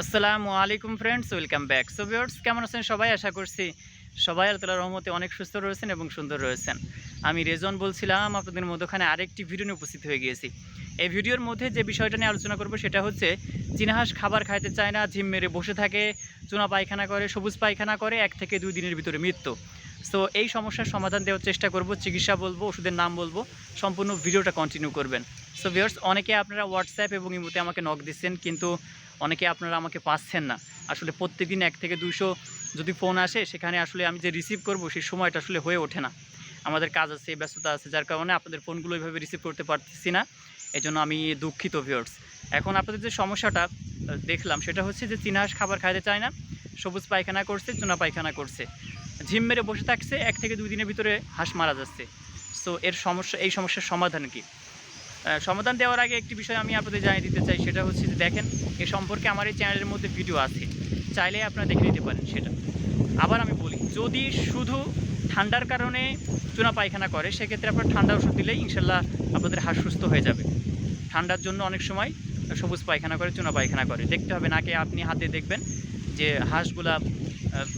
আসসালামু আলাইকুম friends welcome back so viewers কেমন আছেন সবাই? আশা করছি সবাই আল্লাহ রহমতে অনেক সুস্থ রয়েছেন এবং সুন্দর রয়েছেন। আমি রেজন বলছিলাম, আপনাদের মধ্যখানে আরেকটি ভিডিও নিয়ে উপস্থিত হয়ে গিয়েছি। এই ভিডিওর মধ্যে যে বিষয়টা নিয়ে আলোচনা করব সেটা হচ্ছে, চিনাহাস খাবার খাইতে চায় না, ঝিম মেরে বসে থাকে, চুনা পায়খানা করে, সবুজ পায়খানা করে, এক থেকে দুই দিনের ভিতরে মৃত্যু। সো এই সমস্যার সমাধান দেওয়ার চেষ্টা করব, চিকিৎসা বলব, ওষুধের নাম বলব, সম্পূর্ণ ভিডিওটা কন্টিনিউ করবেন। সো ভিউয়ার্স অনেকে আপনারা হোয়াটসঅ্যাপ এবং ইমোতে আমাকে নক দিচ্ছেন, কিন্তু অনেকে আপনারা আমাকে পাচ্ছেন না। আসলে প্রত্যেকদিন এক থেকে দুশো যদি ফোন আসে, সেখানে আসলে আমি যে রিসিভ করব, সেই সময়টা আসলে হয়ে ওঠে না। আমাদের কাজ আছে, ব্যস্ততা আছে, যার কারণে আপনাদের ফোনগুলো এইভাবে রিসিভ করতে পারতেছি না। এই জন্য আমি দুঃখিত ভিউয়ার্স এখন আপনাদের যে সমস্যাটা দেখলাম, সেটা হচ্ছে যে চিনাহাস খাবার খাইতে চায় না, সবুজ পায়খানা করছে, চুনা পায়খানা করছে। ঝিম মেরে বসে থাকছে, এক থেকে দুই দিনের ভিতরে হাঁস মারা যাচ্ছে। সো এর সমস্যা, এই সমস্যার সমাধান কি? সমাধান দেওয়ার আগে একটি বিষয় আমি আপনাদের জানিয়ে দিতে চাই, সেটা হচ্ছে যে দেখেন, এ সম্পর্কে আমার এই চ্যানেলের মধ্যে ভিডিও আছে। চাইলে আপনারা দেখে নিতে পারেন সেটা। আবার আমি বলি, যদি শুধু ঠান্ডার কারণে চুনা পায়খানা করে, সেক্ষেত্রে আপনার ঠান্ডা ওষুধ দিলেই ইনশাল্লাহ আপনাদের হাঁস সুস্থ হয়ে যাবে। ঠান্ডার জন্য অনেক সময় সবুজ পায়খানা করে, চুনা পায়খানা করে। দেখতে হবে, নাকি আপনি হাতে দেখবেন যে হাঁসগুলা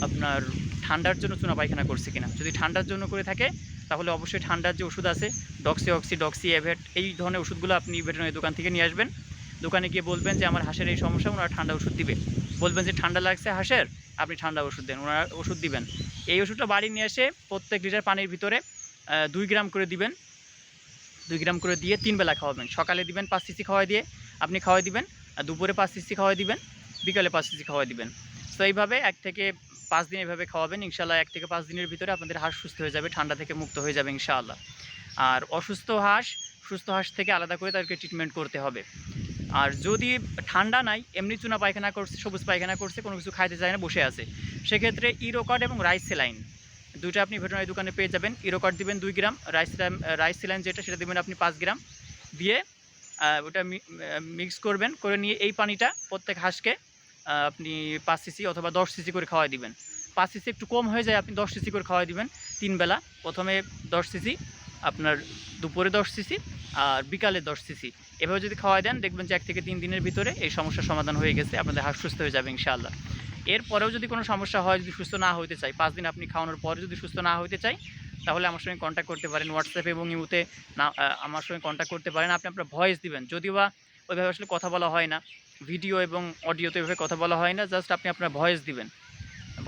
আপনার ঠান্ডার জন্য চুনা পায়খানা করছে কিনা। যদি ঠান্ডার জন্য করে থাকে তাহলে অবশ্যই ঠান্ডার যে ওষুধ আছে ডক্সি অক্সি ডক্সি এভেট এই ধরনের ওষুধগুলো আপনি ভেটেরিনারি দোকান থেকে নিয়ে আসবেন। দোকানে গিয়ে বলবেন যে, আমার হাঁসের এই সমস্যা, ওনারা ঠান্ডা ওষুধ দিবে। বলবেন যে, ঠান্ডা লাগছে হাঁসের? আপনি ঠান্ডা ওষুধ দেন, ওনারা ওষুধ দিবেন। এই ওষুধটা বাড়ি নিয়ে এসে প্রত্যেক লিটার পানির ভিতরে দুই গ্রাম করে দিবেন। দুই গ্রাম করে দিয়ে তিন বেলা খাওয়াবেন। সকালে দিবেন পাঁচ সিসি খাওয়াই দিয়ে আপনি খাওয়াই দিবেন, আর দুপুরে পাঁচ সিসি খাওয়াই দিবেন, বিকালে পাঁচ সিসি খাওয়াই দিবেন। তো এইভাবে এক থেকে পাঁচ দিন এভাবে খাওয়াবেন, ইনশাল্লাহ এক থেকে পাঁচ দিনের ভিতরে আপনাদের হাঁস সুস্থ হয়ে যাবে, ঠান্ডা থেকে মুক্ত হয়ে যাবে ইনশাআল্লাহ। আর অসুস্থ হাঁস, সুস্থ হাঁস থেকে আলাদা করে তাদেরকে ট্রিটমেন্ট করতে হবে। আর যদি ঠান্ডা নাই, এমনি চুনা পায়খানা করছে, সবুজ পায়খানা করছে, কোনো কিছু খাইতে চায় না, বসে আছে। সেক্ষেত্রে ইরোকট এবং রাইস সেলাইন দুইটা আপনি ভেটেরিনারি দোকানে পেয়ে যাবেন। ইরোকট দিবেন দুই গ্রাম রাইস রাইস সেলাইন যেটা, সেটা দেবেন আপনি পাঁচ গ্রাম। দিয়ে ওটা মিক্স করবেন, করে নিয়ে এই পানিটা প্রত্যেক হাঁসকে আপনি পাঁচ সিসি অথবা দশ সিসি করে খাওয়াই দিবেন। পাঁচ সিসি একটু কম হয়ে যায়, আপনি দশ সিসি করে খাওয়াই দিবেন তিন বেলা। প্রথমে দশ সিসি, আপনার দুপুরে দশ সিসি আর বিকালে দশ সিসি। এভাবে যদি খাওয়াই দেন, দেখবেন যে এক থেকে তিন দিনের ভিতরে এই সমস্যার সমাধান হয়ে গেছে, আপনাদের হাঁস সুস্থ হয়ে যাবে ইনশাআল্লাহ। এরপরেও যদি কোনো সমস্যা হয়, যদি সুস্থ না হইতে চাই, পাঁচ দিন আপনি খাওয়ানোর পরে যদি সুস্থ না হইতে চাই, তাহলে আমার সঙ্গে কন্ট্যাক্ট করতে পারেন হোয়াটসঅ্যাপ এবং ইউতে না আমার সঙ্গে কন্ট্যাক্ট করতে পারেন। আপনি আপনার ভয়েস দিবেন। যদিও বা ওইভাবে আসলে কথা বলা হয় না। ভিডিও এবং অডিওতে এভাবে কথা বলা হয় না, জাস্ট আপনি আপনার ভয়েস দিবেন।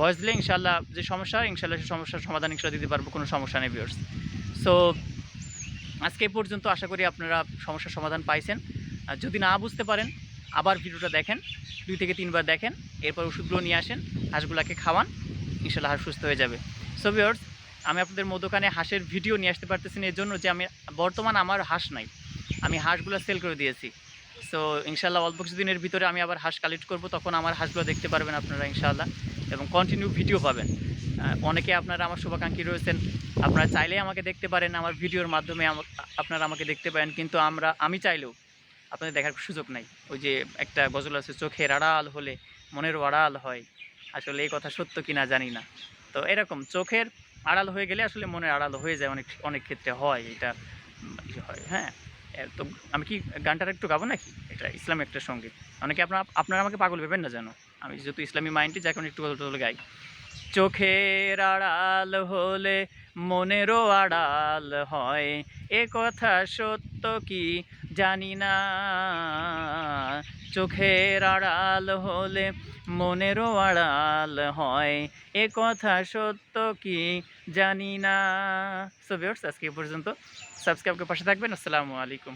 ভয়েস দিলে ইনশাল্লাহ যে সমস্যা ইনশাল্লাহ সেই সমস্যার সমাধান ইনশাল্লাহ দিতে পারব, কোনো সমস্যা নেই ভিউয়ার্স সো আজকে পর্যন্ত আশা করি আপনারা সমস্যার সমাধান পাইছেন। আর যদি না বুঝতে পারেন, আবার ভিডিওটা দেখেন, দুই থেকে তিনবার দেখেন, এরপর ওষুধগুলো নিয়ে আসেন, হাঁসগুলোকে খাওয়ান ইনশাল্লাহ হাঁস সুস্থ হয়ে যাবে। সো ভিউয়ার্স আমি আপনাদের মধ্যখানে হাঁসের ভিডিও নিয়ে আসতে পারতেছি এর জন্য যে আমি, বর্তমান আমার হাঁস নাই। আমি হাঁসগুলো সেল করে দিয়েছি। সো ইনশাল্লাহ অল্প কিছুদিনের ভিতরে আমি আবার হাঁস কালেক্ট করব, তখন আমার হাঁসগুলো দেখতে পারবেন আপনারা ইনশাল্লাহ এবং কন্টিনিউ ভিডিও পাবেন। অনেকে আপনারা আমার শুভাকাঙ্ক্ষী রয়েছেন, আপনারা চাইলেই আমাকে দেখতে পারেন, আমার ভিডিওর মাধ্যমে আপনারা আমাকে দেখতে পারেন, কিন্তু আমরা, আমি চাইলেও আপনাদের দেখার সুযোগ নাই। ওই যে একটা গজল আছে, চোখের আড়াল হলে মনের আড়াল হয়। আসলে এই কথা সত্য কি না জানি না। তো এরকম, চোখের আড়াল হয়ে গেলে আসলে মনের আড়াল হয়ে যায় অনেক অনেক ক্ষেত্রে হয়, এটা ইয়ে হয় হ্যাঁ। তো আমি কি গানটার একটু গাবো নাকি? এটা ইসলামী একটা সংগীত। অনেকে আপনার আপনারা আমাকে পাগল ভেবেন না জানো আমি যেহেতু ইসলামী মাইন্ডে, যাই এখন একটু গল্প গাই। চোখের আড়াল হলে মনেরও আড়াল হয়। এ কথা সত্য কি? জানি না। চোখের আড়াল হলে মনেরও আড়াল হয়। এ কথা সত্য কি জানি না। সো আজকে পর্যন্ত। সাবস্ক্রাইব করে পাশে থাকবেন। আসসালামু আলাইকুম।